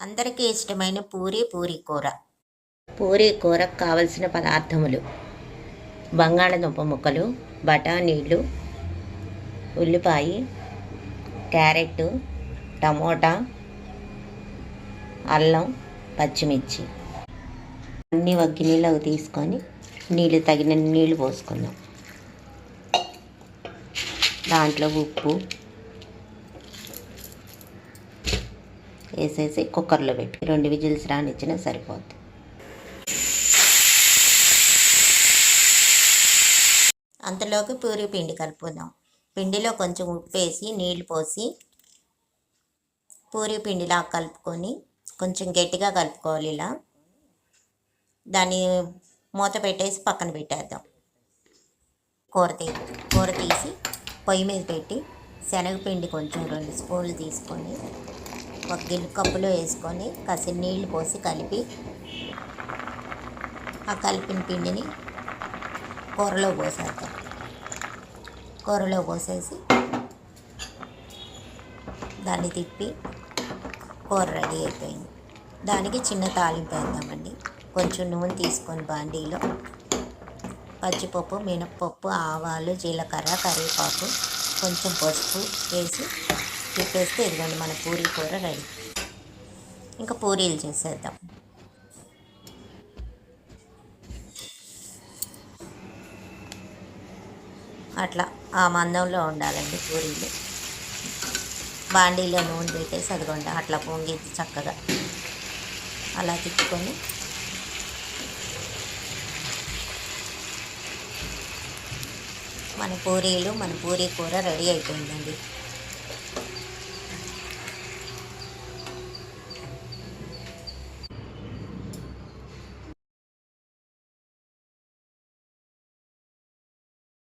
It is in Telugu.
అందరికీ ఇష్టమైన పూరి పూరి కూర. పూరి కూరకు కావలసిన పదార్థములు బంగాళదుంప ముక్కలు బఠానీలు ఉల్లిపాయ క్యారెట్ టమోటా అల్లం పచ్చిమిర్చి. అన్నీ ఒక గిన్నెలోకి తీసుకొని నీళ్ళు తగిన నీళ్ళు పోసుకున్నాం దాంట్లో ఉప్పు వేసేసి కుక్కర్లో పెట్టి రెండు విజిల్స్ రానిచ్చినా సరిపోద్ది. అంతలోకి పూరి పిండి కలుపుదాం పిండిలో కొంచెం ఉప్పు వేసి నీళ్ళు పోసి పూరి పిండిలా కలుపుకొని కొంచెం గట్టిగా కలుపుకోవాలి ఇలా. దాన్ని మూత పెట్టేసి పక్కన పెట్టేద్దాం. కూర తీ కూర తీసి పొయ్యి మీద పెట్టి శనగపిండి కొంచెం రెండు స్పూన్లు తీసుకొని ఒక గిన్నె కప్పులో వేసుకొని కాసిన నీళ్ళు పోసి కలిపి ఆ కలిపిన పిండిని కూరలో పోసేద్దాం. కూరలో పోసేసి దాన్ని తిప్పి కూర రెడీ అయిపోయింది. దానికి చిన్న తాలింపు వేద్దామండి. కొంచెం నూనె తీసుకొని బాండీలో పచ్చిపప్పు మినప్పప్పు ఆవాలు జీలకర్ర కరివేపాకు కొంచెం పసుపు వేసి తిప్పేస్తే ఇదిగోండి మన పూరీ కూర రెడీ. ఇంకా పూరీలు చేసేద్దాం. అట్లా ఆ మందంలో ఉండాలండి పూరీలు. బాండీలో నూనె పెట్టేసి అదిగోండి అట్లా పొంగిద్ది చక్కగా అలా తిప్పుకొని మన పూరీలు మన పూరీ కూర రెడీ అయిపోయిందండి.